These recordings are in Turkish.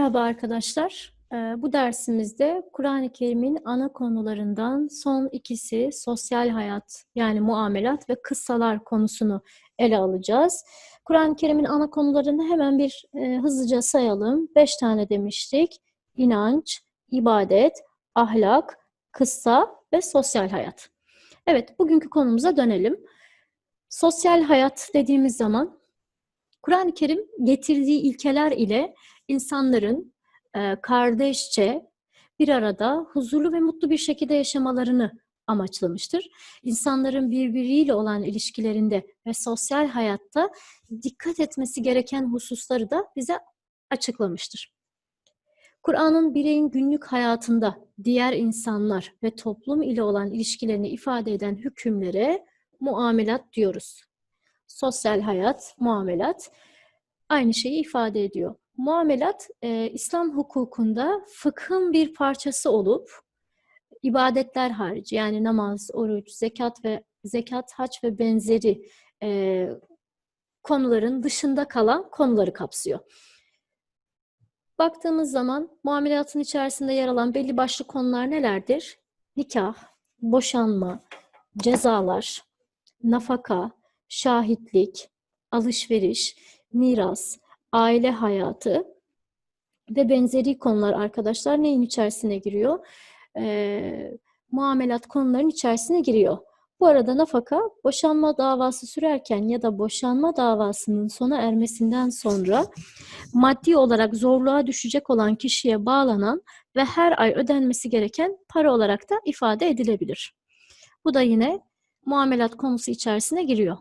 Merhaba arkadaşlar. Ee, Bu dersimizde Kur'an-ı Kerim'in ana konularından son ikisi sosyal hayat yani muamelat ve kıssalar konusunu ele alacağız. Kur'an-ı Kerim'in ana konularını hemen bir e, hızlıca sayalım. Beş tane demiştik. İnanç, ibadet, ahlak, kıssa ve sosyal hayat. Evet, bugünkü konumuza dönelim. Sosyal hayat dediğimiz zaman Kur'an-ı Kerim getirdiği ilkeler ile insanların e, kardeşçe bir arada huzurlu ve mutlu bir şekilde yaşamalarını amaçlamıştır. İnsanların birbiriyle olan ilişkilerinde ve sosyal hayatta dikkat etmesi gereken hususları da bize açıklamıştır. Kur'an'ın bireyin günlük hayatında diğer insanlar ve toplum ile olan ilişkilerini ifade eden hükümlere muamelat diyoruz. Sosyal hayat, muamelat aynı şeyi ifade ediyor. Muamelat e, İslam hukukunda fıkhın bir parçası olup ibadetler harici yani namaz, oruç, zekat ve zekat, haç ve benzeri e, konuların dışında kalan konuları kapsıyor. Baktığımız zaman muamelatın içerisinde yer alan belli başlı konular nelerdir? Nikah, boşanma, cezalar, nafaka, şahitlik, alışveriş, miras, aile hayatı ve benzeri konular arkadaşlar neyin içerisine giriyor? Ee, muamelat konuların içerisine giriyor. Bu arada nafaka boşanma davası sürerken ya da boşanma davasının sona ermesinden sonra maddi olarak zorluğa düşecek olan kişiye bağlanan ve her ay ödenmesi gereken para olarak da ifade edilebilir. Bu da yine muamelat konusu içerisine giriyor.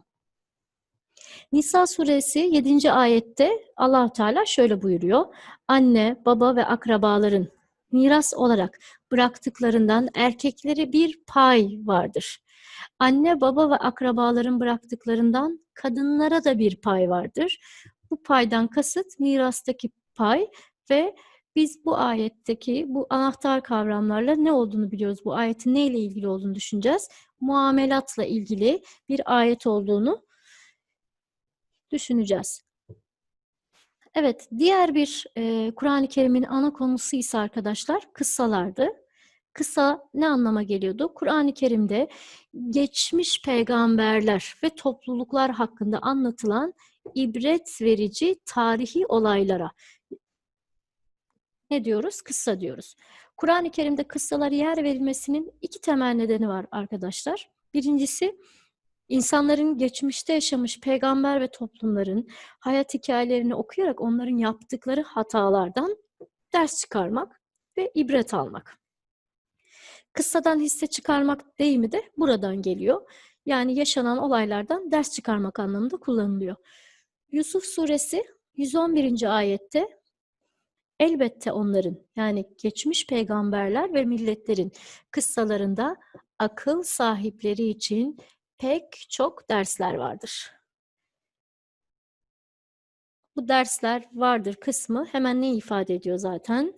Nisa suresi 7. ayette allah Teala şöyle buyuruyor. Anne, baba ve akrabaların miras olarak bıraktıklarından erkekleri bir pay vardır. Anne, baba ve akrabaların bıraktıklarından kadınlara da bir pay vardır. Bu paydan kasıt mirastaki pay ve biz bu ayetteki bu anahtar kavramlarla ne olduğunu biliyoruz. Bu ayetin neyle ilgili olduğunu düşüneceğiz. Muamelatla ilgili bir ayet olduğunu düşüneceğiz. Evet, diğer bir e, Kur'an-ı Kerim'in ana konusu ise arkadaşlar kıssalardı. Kısa ne anlama geliyordu? Kur'an-ı Kerim'de geçmiş peygamberler ve topluluklar hakkında anlatılan ibret verici tarihi olaylara ne diyoruz? Kıssa diyoruz. Kur'an-ı Kerim'de kıssalara yer verilmesinin iki temel nedeni var arkadaşlar. Birincisi İnsanların geçmişte yaşamış peygamber ve toplumların hayat hikayelerini okuyarak onların yaptıkları hatalardan ders çıkarmak ve ibret almak. Kıssadan hisse çıkarmak deyimi de buradan geliyor. Yani yaşanan olaylardan ders çıkarmak anlamında kullanılıyor. Yusuf suresi 111. ayette elbette onların yani geçmiş peygamberler ve milletlerin kıssalarında akıl sahipleri için pek çok dersler vardır. Bu dersler vardır kısmı hemen ne ifade ediyor zaten?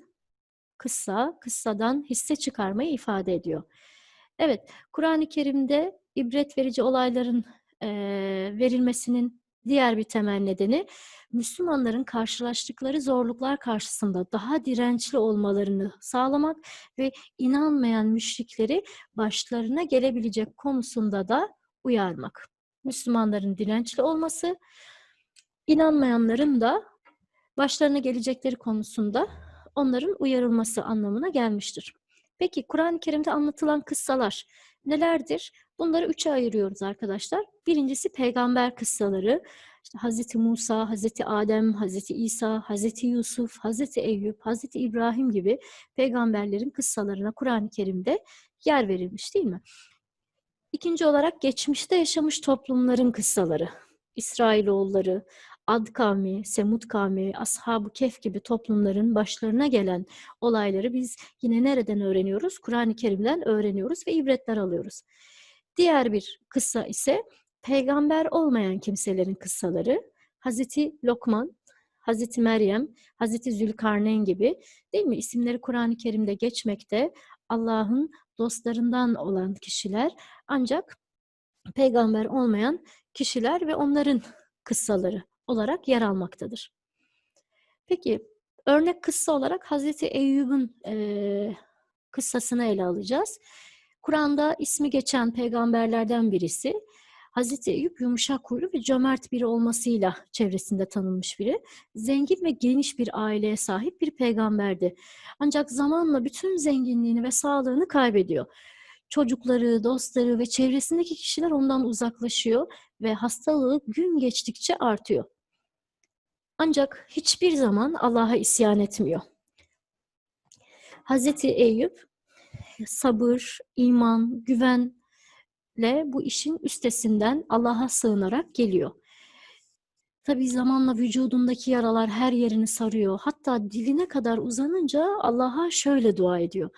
Kıssa, kıssadan hisse çıkarmayı ifade ediyor. Evet, Kur'an-ı Kerim'de ibret verici olayların e, verilmesinin diğer bir temel nedeni Müslümanların karşılaştıkları zorluklar karşısında daha dirençli olmalarını sağlamak ve inanmayan müşrikleri başlarına gelebilecek konusunda da uyarmak. Müslümanların dirençli olması, inanmayanların da başlarına gelecekleri konusunda onların uyarılması anlamına gelmiştir. Peki Kur'an-ı Kerim'de anlatılan kıssalar nelerdir? Bunları üçe ayırıyoruz arkadaşlar. Birincisi peygamber kıssaları. İşte Hz. Musa, Hz. Adem, Hz. İsa, Hz. Yusuf, Hz. Eyüp, Hz. İbrahim gibi peygamberlerin kıssalarına Kur'an-ı Kerim'de yer verilmiş değil mi? İkinci olarak geçmişte yaşamış toplumların kıssaları. İsrailoğulları, Ad kavmi, Semud kavmi, Ashab-ı Kehf gibi toplumların başlarına gelen olayları biz yine nereden öğreniyoruz? Kur'an-ı Kerim'den öğreniyoruz ve ibretler alıyoruz. Diğer bir kıssa ise peygamber olmayan kimselerin kıssaları. Hazreti Lokman, Hazreti Meryem, Hazreti Zülkarneyn gibi değil mi? İsimleri Kur'an-ı Kerim'de geçmekte. Allah'ın dostlarından olan kişiler ancak peygamber olmayan kişiler ve onların kıssaları olarak yer almaktadır. Peki Örnek kıssa olarak Hazreti Eyyub'un eee kıssasını ele alacağız. Kur'an'da ismi geçen peygamberlerden birisi. Hazreti Eyüp yumuşak huylu ve cömert biri olmasıyla çevresinde tanınmış biri. Zengin ve geniş bir aileye sahip bir peygamberdi. Ancak zamanla bütün zenginliğini ve sağlığını kaybediyor. Çocukları, dostları ve çevresindeki kişiler ondan uzaklaşıyor ve hastalığı gün geçtikçe artıyor. Ancak hiçbir zaman Allah'a isyan etmiyor. Hazreti Eyüp sabır, iman, güvenle bu işin üstesinden Allah'a sığınarak geliyor. Tabii zamanla vücudundaki yaralar her yerini sarıyor. Hatta diline kadar uzanınca Allah'a şöyle dua ediyor.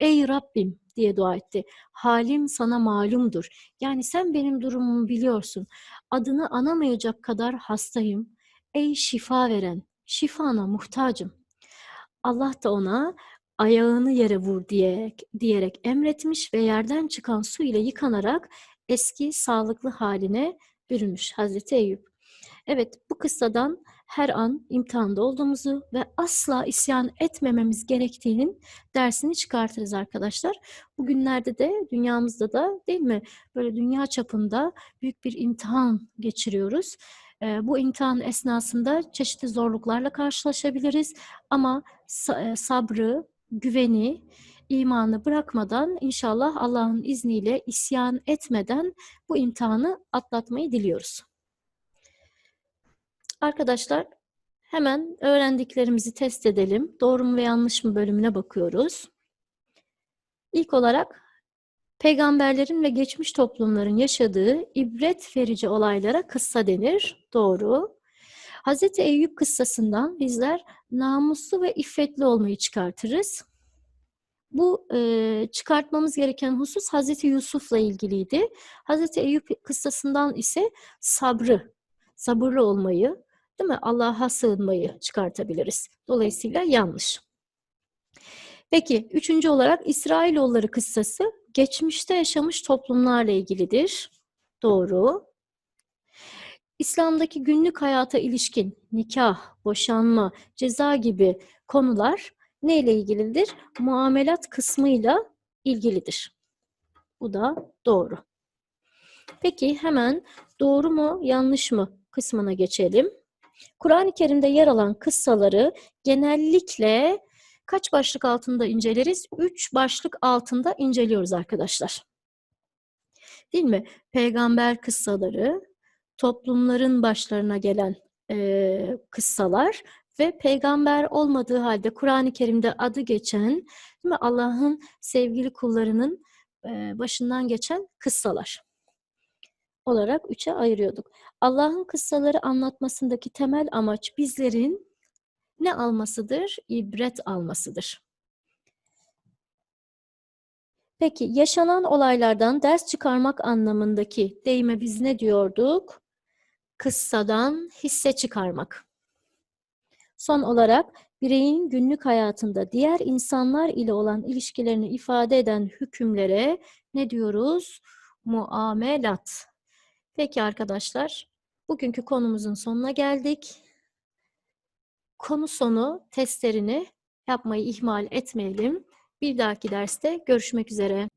Ey Rabbim diye dua etti. Halim sana malumdur. Yani sen benim durumumu biliyorsun. Adını anamayacak kadar hastayım. Ey şifa veren, şifana muhtacım. Allah da ona ayağını yere vur diye, diyerek emretmiş ve yerden çıkan su ile yıkanarak eski sağlıklı haline bürünmüş Hazreti Eyüp. Evet bu kıssadan her an imtihanda olduğumuzu ve asla isyan etmememiz gerektiğinin dersini çıkartırız arkadaşlar. Bugünlerde de dünyamızda da değil mi böyle dünya çapında büyük bir imtihan geçiriyoruz. Bu imtihan esnasında çeşitli zorluklarla karşılaşabiliriz ama sabrı, güveni, imanı bırakmadan inşallah Allah'ın izniyle isyan etmeden bu imtihanı atlatmayı diliyoruz. Arkadaşlar hemen öğrendiklerimizi test edelim. Doğru mu ve yanlış mı bölümüne bakıyoruz. İlk olarak peygamberlerin ve geçmiş toplumların yaşadığı ibret verici olaylara kıssa denir. Doğru. Hazreti Eyüp kıssasından bizler namuslu ve iffetli olmayı çıkartırız. Bu e, çıkartmamız gereken husus Hazreti Yusuf'la ilgiliydi. Hazreti Eyüp kıssasından ise sabrı, sabırlı olmayı, değil mi? Allah'a sığınmayı çıkartabiliriz. Dolayısıyla yanlış. Peki üçüncü olarak İsrailoğulları kıssası geçmişte yaşamış toplumlarla ilgilidir. Doğru. İslam'daki günlük hayata ilişkin nikah, boşanma, ceza gibi konular ne ile ilgilidir? Muamelat kısmıyla ilgilidir. Bu da doğru. Peki hemen doğru mu yanlış mı kısmına geçelim. Kur'an-ı Kerim'de yer alan kıssaları genellikle kaç başlık altında inceleriz? Üç başlık altında inceliyoruz arkadaşlar. Değil mi? Peygamber kıssaları, toplumların başlarına gelen e, kıssalar ve peygamber olmadığı halde Kur'an-ı Kerim'de adı geçen Allah'ın sevgili kullarının e, başından geçen kıssalar olarak üçe ayırıyorduk. Allah'ın kıssaları anlatmasındaki temel amaç bizlerin ne almasıdır? İbret almasıdır. Peki yaşanan olaylardan ders çıkarmak anlamındaki deyime biz ne diyorduk? Kıssadan hisse çıkarmak. Son olarak bireyin günlük hayatında diğer insanlar ile olan ilişkilerini ifade eden hükümlere ne diyoruz? Muamelat. Peki arkadaşlar, bugünkü konumuzun sonuna geldik. Konu sonu testlerini yapmayı ihmal etmeyelim. Bir dahaki derste görüşmek üzere.